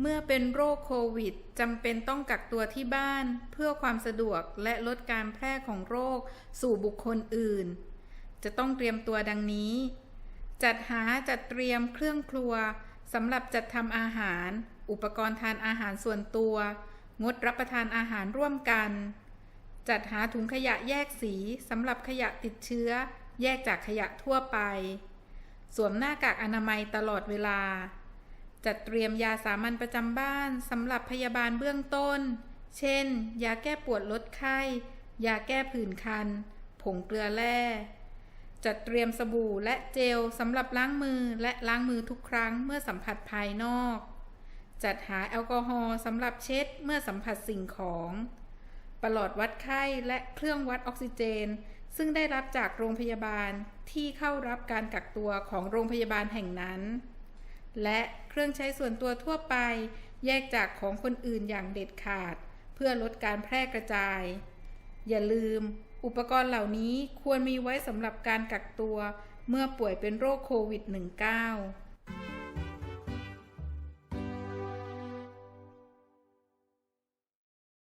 เมื่อเป็นโรคโควิดจำเป็นต้องกักตัวที่บ้าน เพื่อความสะดวกและลดการแพร่ของโรคสู่บุคคลอื่น จะต้องเตรียมตัวดังนี้ จัดหาจัดเตรียมเครื่องครัวสำหรับจัดทำอาหาร อุปกรณ์ทานอาหารส่วนตัว งดรับประทานอาหารร่วมกัน จัดหาถุงขยะแยกสีสำหรับขยะติดเชื้อ แยกจากขยะทั่วไป สวมหน้ากากอนามัยตลอดเวลา จัดเตรียมยาสามัญประจำบ้านสำหรับพยาบาลเบื้องต้น เช่น ยาแก้ปวดลดไข้ ยาแก้ผื่นคัน ผงเกลือแร่ จัดเตรียมสบู่และเจลสำหรับล้างมือและล้างมือทุกครั้งเมื่อสัมผัสภายนอก จัดหาแอลกอฮอล์สำหรับเช็ดเมื่อสัมผัสสิ่งของประหลอดวัดไข้และเครื่องวัดออกซิเจน ซึ่งได้รับจากโรงพยาบาลที่เข้ารับการกักตัวของโรงพยาบาลแห่งนั้น และเครื่องใช้ส่วนตัวทั่วไป แยกจากของคนอื่นอย่างเด็ดขาด เพื่อลดการแพร่กระจาย อย่าลืม อุปกรณ์เหล่านี้ควรมีไว้สำหรับการกักตัว เมื่อป่วยเป็นโรคโควิด -19